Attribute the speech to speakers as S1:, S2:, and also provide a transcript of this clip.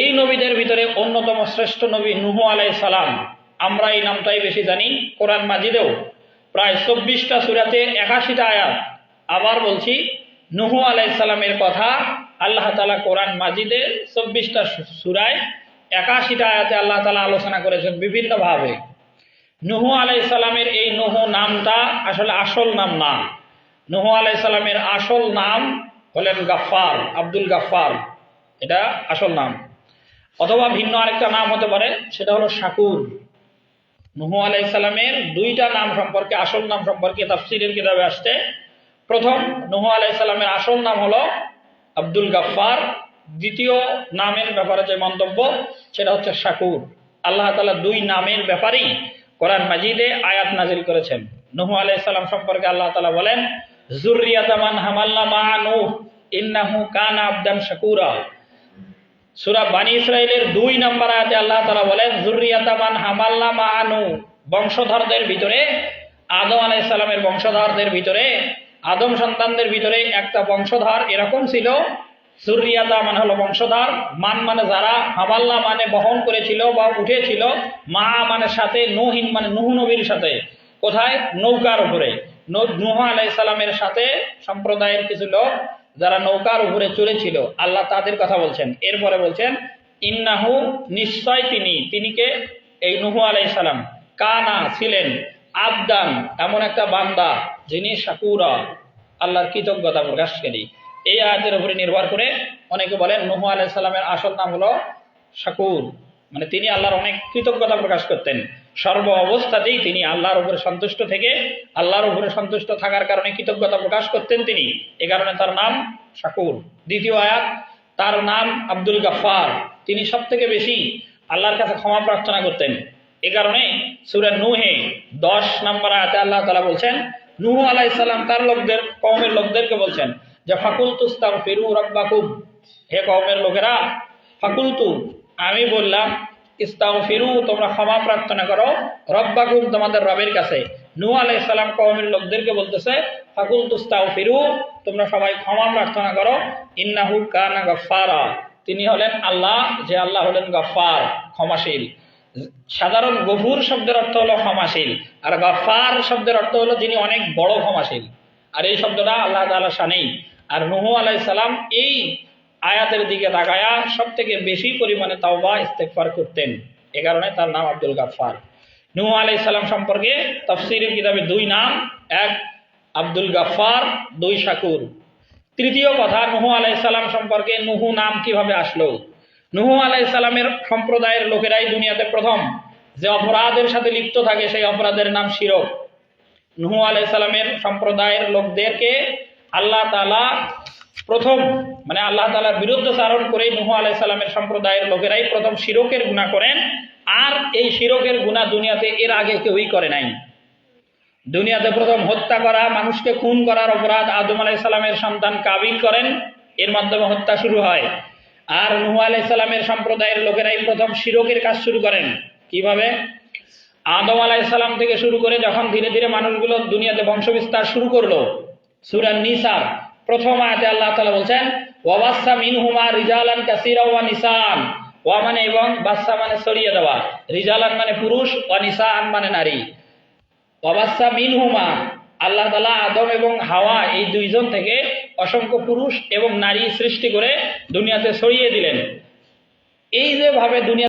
S1: এই নবীদের ভিতরে অন্যতম শ্রেষ্ঠ নবী নুহু আলাই সালাম। আমরা এই নামটাই বেশি জানি কোরআন মাজিদেও। প্রায় চব্বিশটা সুরাতে একাশিটা আয়াত। আবার বলছি, নুহু আলাই সালামের কথা আল্লাহ তালা কোরআন মাজিদে চব্বিশটা সুরায় একাশিটা আয়াতে আল্লাহ তালা আলোচনা করেছেন বিভিন্নভাবে। নুহু আলাই সালামের এই নুহু নামটা আসলে আসল নাম না। নুহু আলাই সালামের আসল নাম হলেন গাফার আব্দুল গাফার এটা আসল নাম। অথবা ভিন্ন আরেকটা নাম হতে পারে, সেটা হলো শাকুর। নুহু আলাই সালামের দুইটা নাম সম্পর্কে, আসল নাম সম্পর্কে তাফসিরের কিতাবে আসছে। প্রথম, নুহু আলাই সালামের আসল নাম হলো আব্দুল গাফার দ্বিতীয় নামের ব্যাপারে যে মন্তব্য, সেটা হচ্ছে শাকুর। আল্লাহ তালা দুই নামের ব্যাপারেই কোরআন মাজিদে আয়াত নাজিল করেছেন। নুহু আলাই সালাম সম্পর্কে আল্লাহ তালা বলেন জুরিয়াতামান হামাল্লা মা নুহ, ইন্নাহু কানা আবদান শাকুরা। সুরা বানি ইসরায়েলের দুই নম্বর আয়াতে আল্লাহ তালা বলেন জুরিয়াতামান হামাল্লা মা আনু। বংশধরদের ভিতরে, আদম আলাইসাল্লামের বংশধরদের ভিতরে, আদম সন্তানদের ভিতরে একটা বংশধর এরকম ছিল। সুরিয়াতা মানে হলো বংশধর। মান মানে যারা, হামাল্লা মানে বহন করেছিল বা উঠেছিল। মা মানে সাথে, নুহিন মানে নুহ নবীর সাথে। কোথায়? নৌকার উপরে। নুহ আলাইসাল্লামের সাথে সম্প্রদায়ের কিছু লোক যারা নৌকার উপরে চলেছিল আল্লাহ তাদের কথা বলছেন। এরপরে বলছেন, ইন্নাহু নিশ্চয় তিনি তিনিকে এই নুহু আলাই সালাম। কানা, ছিলেন আবদান, এমন একটা বান্দা যিনি শাকুরা, আল্লাহর কৃতজ্ঞতা প্রকাশকারী এই আয়াতের উপরে নির্ভর করে অনেকে বলেন, নুহু আলাই সালামের আসল নাম হলো শাকুর। মানে তিনি আল্লাহর অনেক কৃতজ্ঞতা প্রকাশ করতেন। সর্ব অবস্থাতেই তিনি আল্লাহর উপরে সন্তুষ্ট থেকে, আল্লাহর উপরে সন্তুষ্ট থাকার কারণে কৃতজ্ঞতা প্রকাশ করতেন তিনি। এ কারণে তার নাম শাকুর দ্বিতীয় আয়াত, তার নাম আব্দুল গাফার তিনি সব থেকে বেশি আল্লাহর কাছে ক্ষমা প্রার্থনা করতেন। এ কারণে সুরা নুহে দশ নম্বর আয়াতে আল্লাহ তালা বলছেন, নুহ আলাহ ইসলাম তার লোকদের কৌমের লোকদেরকে বলছেন যে ফাকুল তুস্তার ফিরু রব্বাকুব হে কৌমের লোকেরা, ফাকুলতু, আমি বললাম ইস্তাও ফিরু তোমরা ক্ষমা প্রার্থনা করো। রব্বাকুম, তোমাদের রবের কাছে। নু আলাই সালাম কওমের লোকদেরকে বলতেছে ফাকুল তুস্তাও ফিরু তোমরা সবাই ক্ষমা প্রার্থনা করো। ইন্নাহু কানা গফারা তিনি হলেন আল্লাহ, যে আল্লাহ হলেন গফার ক্ষমাশীল। সাধারণ গভুর শব্দের অর্থ হলো ক্ষমাশীল, আর গফার শব্দের অর্থ হলো যিনি অনেক বড় ক্ষমাশীল। আর এই শব্দটা আল্লাহ তালা শানেই আর নুহু আলাই সালাম এই আয়াতের দিকে তাকায়া সব থেকে বেশি পরিমাণে তাওবা ইস্তেকফার করতেন। এ কারণে তার নাম আব্দুল গাফার নুহ আলাই সালাম সম্পর্কে তফসিরের কিতাবে দুই নাম, এক আব্দুল গাফার দুই শাকুর। তৃতীয় কথা, নুহু আলাই সালাম সম্পর্কে নুহু নাম কীভাবে আসলো? নুহু আলাই সালামের সম্প্রদায়ের লোকেরাই দুনিয়াতে প্রথম। যে অপরাধের সাথে লিপ্ত থাকে, সেই অপরাধের নাম শিরক। নুহু আলাই সালামের সম্প্রদায়ের লোকদেরকে আল্লাহ তালা প্রথম মানে আল্লাহ তালার বিরুদ্ধ চারণ করেই নুহু আলাই সাল্লামের সম্প্রদায়ের লোকেরাই প্রথম শিরকের গুণা করেন। আর এই শিরকের গুণা দুনিয়াতে এর আগে কেউই করে নাই। দুনিয়াতে প্রথম হত্যা করা, মানুষকে খুন করার অপরাধ আদম আলাই সাল্লামের সন্তান কাবিল করেন, এর মাধ্যমে হত্যা শুরু হয়। আর নুহু আলাই সাল্লামের সম্প্রদায়ের লোকেরাই প্রথম শিরকের কাজ শুরু করেন। কীভাবে? আদম আলাই সাল্লাম থেকে শুরু করে যখন ধীরে ধীরে মানুষগুলো দুনিয়াতে বংশবিস্তার শুরু করল সুরান নিসার প্রথম আয়াতে আল্লাহ তালা বলছেন ওয়াবাসা মিনহুমা রিজালান কাসিরা ওয়া নিসান ওয়া মানে এবং বাচ্চা মানে ছড়িয়ে দেওয়া। রিজালান মানে পুরুষ, ওয়া নিসান মানে নারী। ওয়াবাসা মিনহুমা, আল্লাহ তালা আদম এবং হাওয়া এই দুইজন থেকে অসংখ্য পুরুষ এবং নারী সৃষ্টি করে দুনিয়াতে সরিয়ে দিলেন। এই যে ভাবে দুনিয়া